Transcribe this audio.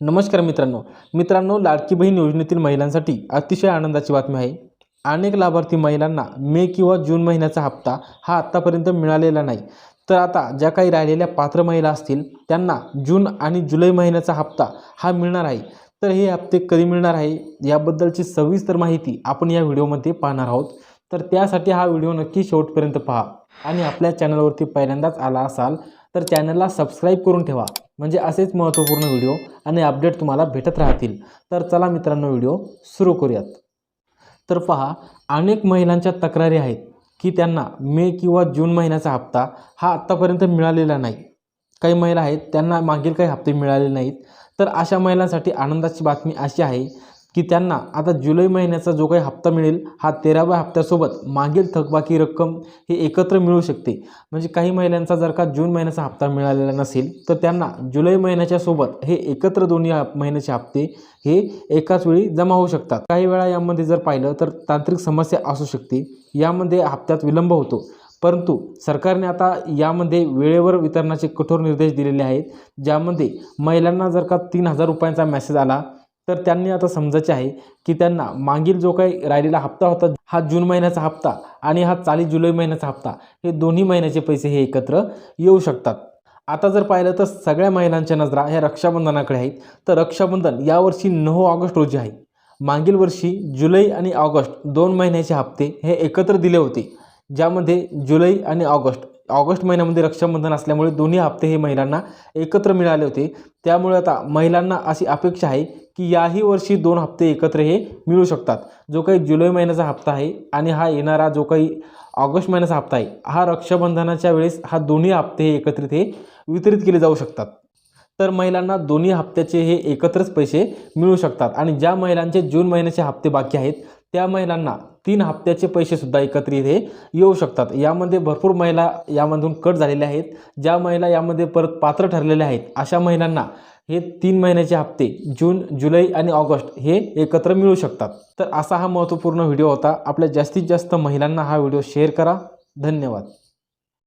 नमस्कार मित्रांनो. मित्रांनो लाडकी बहीण योजनेतील महिलांसाठी अतिशय आनंदाची बातमी आहे. अनेक लाभार्थी महिलांना मे किंवा जून महिन्याचा हप्ता हा आत्तापर्यंत मिळालेला नाही. तर आता ज्या काही राहिलेल्या पात्र महिला असतील त्यांना जून आणि जुलै महिन्याचा हप्ता हा मिळणार आहे. तर हे हप्ते कधी मिळणार आहे? याबद्दलची सविस्तर माहिती आपण या व्हिडिओमध्ये पाहणार आहोत. तर त्यासाठी हा व्हिडिओ नक्की शेवटपर्यंत पहा. आणि आपल्या चॅनलवरती पहिल्यांदाच आला असाल तर चॅनलला सबस्क्राईब करून ठेवा. म्हणजे असेच महत्त्वपूर्ण व्हिडिओ आणि अपडेट तुम्हाला भेटत राहतील. तर चला मित्रांनो व्हिडिओ सुरू करूयात. तर पहा अनेक महिलांच्या तक्रारी आहेत की त्यांना मे किंवा जून महिन्याचा हप्ता हा आत्तापर्यंत मिळालेला नाही. काही महिला आहेत त्यांना मागील काही हप्ते मिळाले नाहीत. तर अशा महिलांसाठी आनंदाची बातमी अशी आहे की त्यांना आता जुलै महिन्याचा जो काही हप्ता मिळेल हा तेराव्या हप्त्यासोबत मागील थकबाकी रक्कम हे एकत्र मिळू शकते. म्हणजे काही महिलांचा जर का जून महिन्याचा हप्ता मिळालेला नसेल तर त्यांना जुलै महिन्याच्या सोबत हे एकत्र दोन्ही महिन्याचे हप्ते हे एकाच वेळी जमा होऊ शकतात. काही वेळा यामध्ये जर पाहिलं तर तांत्रिक समस्या असू शकते. यामध्ये हप्त्यात विलंब होतो. परंतु सरकारने आता यामध्ये वेळेवर वितरणाचे कठोर निर्देश दिलेले आहेत ज्यामध्ये महिलांना जर का तीन हजार रुपयांचा मेसेज आला तर त्यांनी आता समजायचे आहे की त्यांना मागील जो काही राहिलेला हप्ता होता हा जून महिन्याचा हप्ता आणि हा चालीस जुलै महिन्याचा हप्ता हे दोन्ही महिन्याचे पैसे हे एकत्र येऊ शकतात. आता जर पाहिलं तर सगळ्या महिलांच्या नजरा ह्या रक्षाबंधनाकडे आहेत. तर रक्षाबंधन यावर्षी नऊ ऑगस्ट रोजी आहे. मागील वर्षी जुलै आणि ऑगस्ट दोन महिन्याचे हप्ते हे एकत्र दिले होते. ज्यामध्ये जुलै आणि ऑगस्ट ऑगस्ट महिन्यामध्ये रक्षाबंधन असल्यामुळे दोन्ही हप्ते हे महिलांना एकत्र मिळाले होते. त्यामुळे आता महिलांना अशी अपेक्षा आहे की याही वर्षी दोन हप्ते एकत्र हे मिळू शकतात. जो काही जुलै महिन्याचा हप्ता आहे आणि हा येणारा जो काही ऑगस्ट महिन्याचा हप्ता आहे हा रक्षाबंधनाच्या वेळेस हा दोन्ही हप्ते हे एकत्रित हे वितरित केले जाऊ शकतात. तर महिलांना दोन्ही हप्त्याचे हे एकत्रच पैसे मिळू शकतात. आणि ज्या महिलांचे जून महिन्याचे हप्ते बाकी आहेत त्या महिलांना तीन हप्त्याचे पैसेसुद्धा एकत्रित हे येऊ शकतात. यामध्ये भरपूर महिला यामधून कट झालेल्या आहेत. ज्या महिला यामध्ये परत पात्र ठरलेल्या आहेत अशा महिलांना हे तीन महिन्याचे हप्ते जून जुलै आणि ऑगस्ट हे एकत्र मिळू शकतात. तर असा हा महत्त्वपूर्ण व्हिडिओ होता. आपल्या जास्तीत जास्त महिलांना हा व्हिडिओ शेअर करा. धन्यवाद.